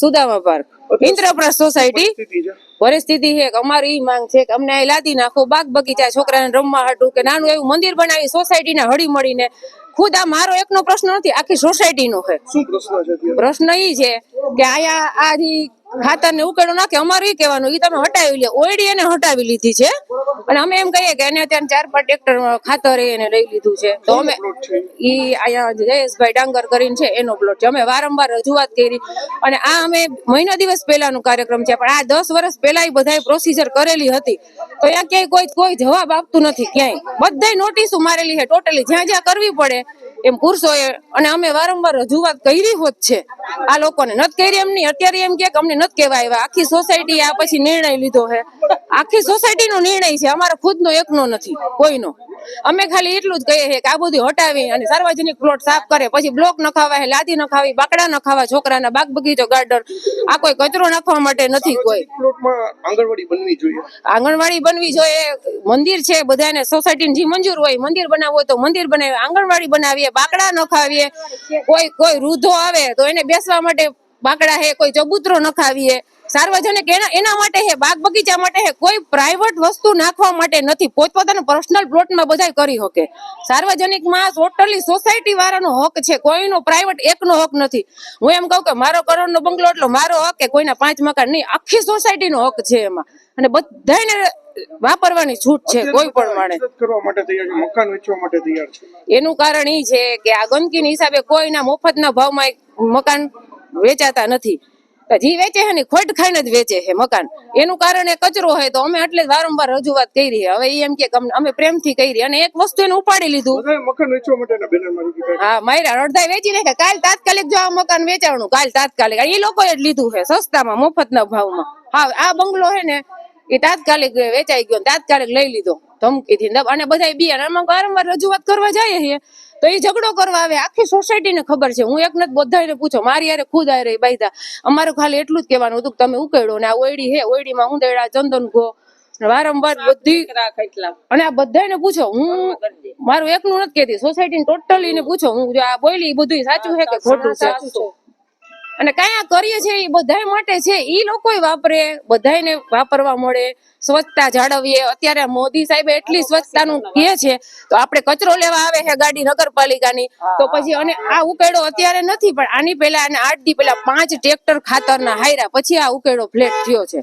Sudama park. Indraprastha society પરિસ્થિતિ છે. કે અમારી ઈ માંગ છે કે અમને અહીં લાદી નાખો બાગ બગીચા છોકરાને રમવા હાટું કે નાનું એવું મંદિર બનાવી સોસાયટીને હળી મળીને ખુદ આ મારો એકનો પ્રશ્ન નથી આખી સોસાયટીનો છે. પ્રશ્ન છે પ્રશ્ન ઈ છે કે આયા આ જી ખાતર ને ઉકેડો નાખે અમારું ઈ કહેવાનું એ તમે હટાવી લે ઓયડી એને હટાવી લીધી છે. અને અમે એમ કહીએ કે એને અત્યારે ચાર પાંચ ટ્રેક્ટર ખાતર એને લઈ લીધું છે. તો અમે એ ઈ અહીંયા જયેશભાઈ ડાંગર કરીને છે એનો પ્લોટ છે. અમે વારંવાર રજૂઆત કરી. અને આ અમે મહિના દિવસ પહેલાનો કાર્યક્રમ છે પણ આ દસ વર્ષ પહેલા ઈ બધાય પ્રોસીજર કરેલી હતી. તો અહીંયા ક્યાંય કોઈ કોઈ જવાબ આપતું નથી ક્યાંય. બધાય નોટિસો મારેલી છે ટોટલી જ્યાં જ્યાં કરવી પડે એમ પુરુષોએ અને અમે વારંવાર રજૂઆત કરી હોત છે. આ લોકોને નત કરી એમ નહીં અત્યારે એમ કે અમને કહેવાય આવ્યા આખી સોસાયટી આ પછી નિર્ણય લીધો છે. આખી સોસાયટી નો નિર્ણય છે. અમારા ખુદનો એકનો નથી, કોઈનો. અમે ખાલી એટલું જ કહીએ છીએ કે આ બધું હટાવી અને સાર્વજનિક પ્લોટ સાફ કરે. પછી બ્લોક ન ખાવા લાદી નખાવી બાકડા નખાવા છોકરાના બાગ બગીચો ગાર્ડન આ કોઈ કચરો નાખવા માટે નથી કોઈ. આંગણવાડી બનવી જોઈએ. આંગણવાડી બનવી જોઈએ. મંદિર છે બધાને સોસાયટી જે મંજૂર હોય મંદિર બનાવવું હોય તો મંદિર બનાવીએ આંગણવાડી બનાવીએ બાકડા નખાવીએ કોઈ કોઈ રૂધો આવે તો એને બેસવા માટે બાકડા હે કોઈ ચબૂતરો નખાવીએ સાર્વજનિક એના એના માટે હે બાગ બગીચા માટે હે કોઈ પ્રાઇવેટ વસ્તુ નાખવા માટે નથી. પોતપોતાના પર્સનલ પ્લોટમાં બધા કરી શકે સાર્વજનિકમાં ટોટલી સોસાયટી વાળાનો હક છે કોઈનો પ્રાઇવેટ એકનો હક નથી. હું એમ કહું કે મારો કરોડનો બંગલો એટલો મારો હક કે કોઈના પાંચ મકાન નહીં આખી સોસાયટીનો હક છે એમાં. અને બધાને વાપરવાની છૂટ છે કોઈ પણ માણે કરવા માટે તૈયાર છે મકાન વેચવા માટે તૈયાર છે. એનું કારણ એ છે કે આ ગંદકીના હિસાબે કોઈના મફતના ભાવમાં મકાન વેચાતા નથી. જી વેચે છે ને ખોટ ખાઈને જ વેચે છે મકાન. એનું કારણ એ કચરો હોય તો અમે એટલે વારંવાર રજૂઆત કરી હવે એમ કે અમે પ્રેમથી કરી અને એક વસ્તુ એને ઉપાડી લીધું. મારી હા માયરા અડધા વેચી નાખે કાલ તાત્કાલિક જો આ મકાન વેચાણું કાલ તાત્કાલિક. એ લોકોએ જ લીધું છે સસ્તામાં મફતના ભાવમાં. હા આ બંગલો છે ને એ તાત્કાલિક વેચાઈ ગયો તાત્કાલિક લઈ લીધો. ધમકીથી અને બધા બી અમે વારંવાર રજૂઆત કરવા જઈએ છીએ તો એ ઝઘડો કરવા આવે. આખી સોસાયટીને ખબર છે. હું એક નથી બધાને પૂછો મારી યારે ખુદ આરે બાયદા અમારું ખાલી એટલું જ કહેવાનું હતું કે તમે ઉકેડો ને આ ઓયડી હે ઓયડીમાં ઉંદેડા ચંદન ગો. વારંવાર બધી અને આ બધાને પૂછો હું મારું એકનું નથી કહેતી. સોસાયટી ટોટલી ને પૂછો. હું આ બોલી ઈ બધું સાચું છે કે ખોટું છે. અને કયા કરીએ છે એ બધા માટે છે એ લોકોય વાપરે બધાને વાપરવા મળે સ્વચ્છતા જાળવીએ. અત્યારે મોદી સાહેબ એટલી સ્વચ્છતાનું કહે છે તો આપણે કચરો લેવા આવે છે ગાડી નગરપાલિકાની તો પછી અને આ ઉકેડો અત્યારે નથી પણ આની પહેલા અને આઠ દી પહેલા પાંચ ટ્રેક્ટર ખાતરના હાયરા પછી આ ઉકેડો ફ્લેટ થયો છે.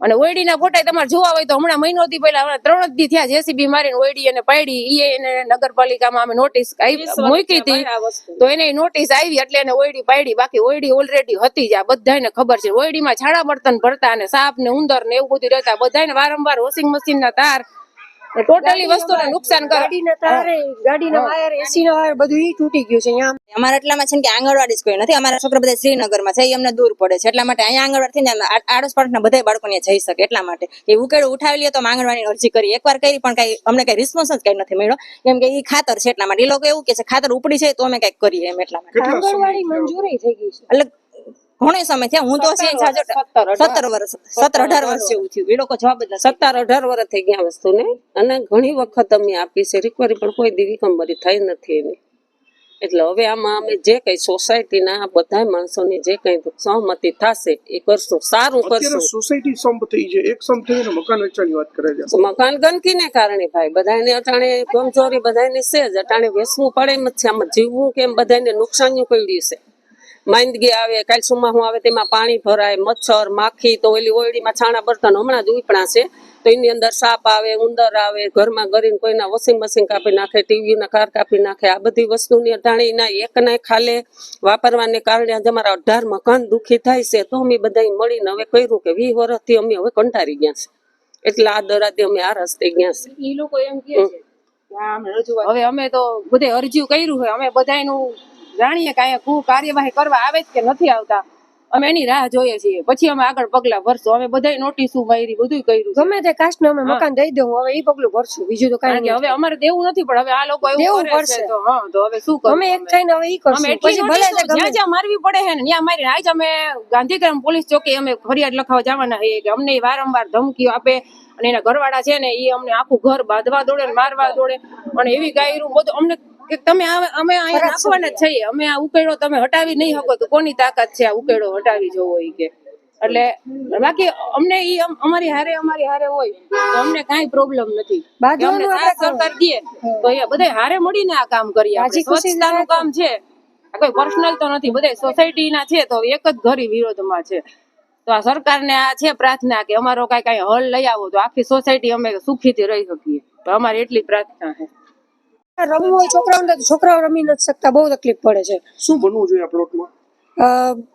અને ઓયડીના ફોટા તમારે જોવા હોય તો હમણાં મહિનો થી પહેલા ત્રણ જ દી થયા જેસીબી મારીને ઓયડી અને પાડી ઈ એને નગરપાલિકામાં અમે નોટિસ મૂકી હતી. તો એને નોટિસ આવી એટલે એને ઓયડી પાડી બાકી ઓયડી ઓલરેડી હતી જ. આ બધાને ખબર છે. ઓયડીમાં છાણા બર્તન ભરતા અને સાપ ને ઉંદર ને એવું બધું રહેતા. બધાને વારંવાર વોશિંગ મશીન ના તાર ટોટલી વસ્તુને નુકસાન કરે. ગાડીના તારે ગાડીના વાયર એસી ના વાયર બધું ઈ તૂટી ગયું છે અહીંયા. અમારા એટલામાં છે કે આંગણવાડી જ કોઈ નથી. અમારા છોકરા બધા શ્રીનગરમાં છે એમને અમને દૂર પડે છે. એટલા માટે અહીંયા આંગણવાડી થઈને આડોશ પાડોશના બધા બાળકો જઈ શકે એટલા માટે. એ ઉકેડો ઉઠાવી લઈએ તો આંગણવાડીની અરજી કરી. એકવાર કરી પણ કઈ અમને કઈ રિસ્પોન્સ જ કઈ નથી મળ્યો. કેમ કે ઈ ખાતર છે એટલા માટે. એ લોકો એવું કે છે ખાતર ઉપડી છે તો અમે કંઈક કરીએ. એમ એટલા માટે. આંગણવાડી મંજૂરી થઈ ગઈ છે. એટલે ઘણો સમય થયા. હું તો સત્તર વર્ષ સત્તર અઢાર. વર્ષ જેવું થયું. એ લોકો જવાબ સત્તર અઢાર વર્ષ થઈ ગયા વસ્તુને. અને ઘણી વખત અમે આપી છે. રિકવરી પણ કોઈ દીવી રિકવરી થઈ નથી એની એટલે હવે આમાં અમે જે કઈ સોસાયટીના બધા માણસોની જે કઈ સહમતિ થશે એ કરશું સારું કરશું. સોસાયટી સંપ થઈ છે. એક સંપ થઈને મકાન વેચવાની વાત કરે છે. મકાન ગંદકીને કારણે ભાઈ. બધાને અટાણે કમજોરી બધાને છે જ અટાણે વેસવું પડે એમ જ છે. આમાં જીવવું કેમ બધાને નુકસાનનું કર્યું છે માંદગી આવે કાલસુમાં હું આવે તેમાં પાણી ભરાય મચ્છર માખી તો ઓલી ઓયડીમાં છાણા બર્તન હમણાં જ ઉપણા છે. તો એની અંદર સાપ આવે ઉંદર આવે ઘરમાં ગરીને કોઈના વોશિંગ મશીન કાપી નાખે ટીવીના કાર કાપી નાખે આ બધી વસ્તુની અટાણે એના એકના ખાલે વાપરવાને કારણે આજે અમારા અઢાર મકાન દુઃખી થાય છે તો અમે બધા મળીને હવે કર્યું કે વીસ વર્ષથી અમે હવે કંટાળી ગયા છે. એટલે આ દરાથી અમે આ રસ્તે ગયા છે. એ લોકો એમ કહે છે હવે અમે તો બધે અરજીઓ કર્યું હોય અમે બધાયનું જાણીએ કે અહીંયા શું કાર્યવાહી કરવા આવે કે નથી આવતા? અમે એની રાહ જોઈએ છીએ. પછી અમે આગળ પગલા ભરશું. અમે બધાય નોટિસો મારી બધું કર્યું ગમે તે કાસ્ટ અમે મકાન દઈ દઉં હવે એ પગલું ભરશું. બીજું તો કારણ કે હવે અમારે દેવું નથી પણ હવે આ લોકો એવું કરશે તો હા તો હવે શું કરવું અમે એક થઈને હવે ઈ કરશું. પછી ભલે જ્યાં જ્યાં મારવી પડે છે ને ત્યાં મારી આજ અમે ગાંધીગ્રામ પોલીસ ચોકી અમે ફરિયાદ લખાવા જવાના છીએ કે અમને વારંવાર ધમકીઓ આપે અને એના ઘરવાળા છે ને એ અમને આખું ઘર બાંધવા દોડે ને મારવા દોડે. અને એવી ગાયરું બધું અમને કે તમે અમે અહીંયા રાખવાના જ છીએ. અમે આ ઉકેડો તમે હટાવી નહીં શકો તો કોની તાકાત છે આ ઉકેડો હટાવી જવો એ કે? એટલે બાકી અમને ઈ અમારી હારે અમારી હારે હોય તો અમને કાંઈ પ્રોબ્લેમ નથી. અમને સરકાર દે તો એ બધે હારે મળીને આ કામ કરીએ. સ્વચ્છતાનું કામ છે. આ કોઈ પર્સનલ તો નથી બધે સોસાયટીના છે તો એક જ ઘરી વિરોધમાં છે. તો આ સરકારને આ છે પ્રાર્થના કે અમારો કઈ કઈ હલ લઈ આવો તો આખી સોસાયટી અમે સુખીથી રહી શકીએ. તો અમારી એટલી પ્રાર્થના છે. રમવું હોય છોકરાઓને છોકરાઓ રમી નથી શકતા બહુ તકલીફ પડે છે. શું બનવું જોઈએ પ્લોટમાં?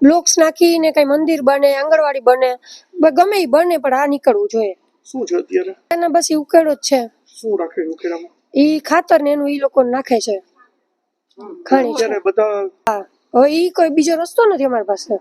બ્લોક્સ નાખીને કઈ મંદિર બને આંગણવાડી બને ગમે એ બને પણ આ નીકળવું જોઈએ. શું છે અત્યારે? એના બસ ઈ ઉકેડો જ છે. શું રાખે ઉકેડામાં ઈ ખાતર ને એનું ઈ લોકો નાખે છે. ખાણી છે. બધા હા. હવે ઈ કોઈ બીજો રસ્તો નથી અમારી પાસે.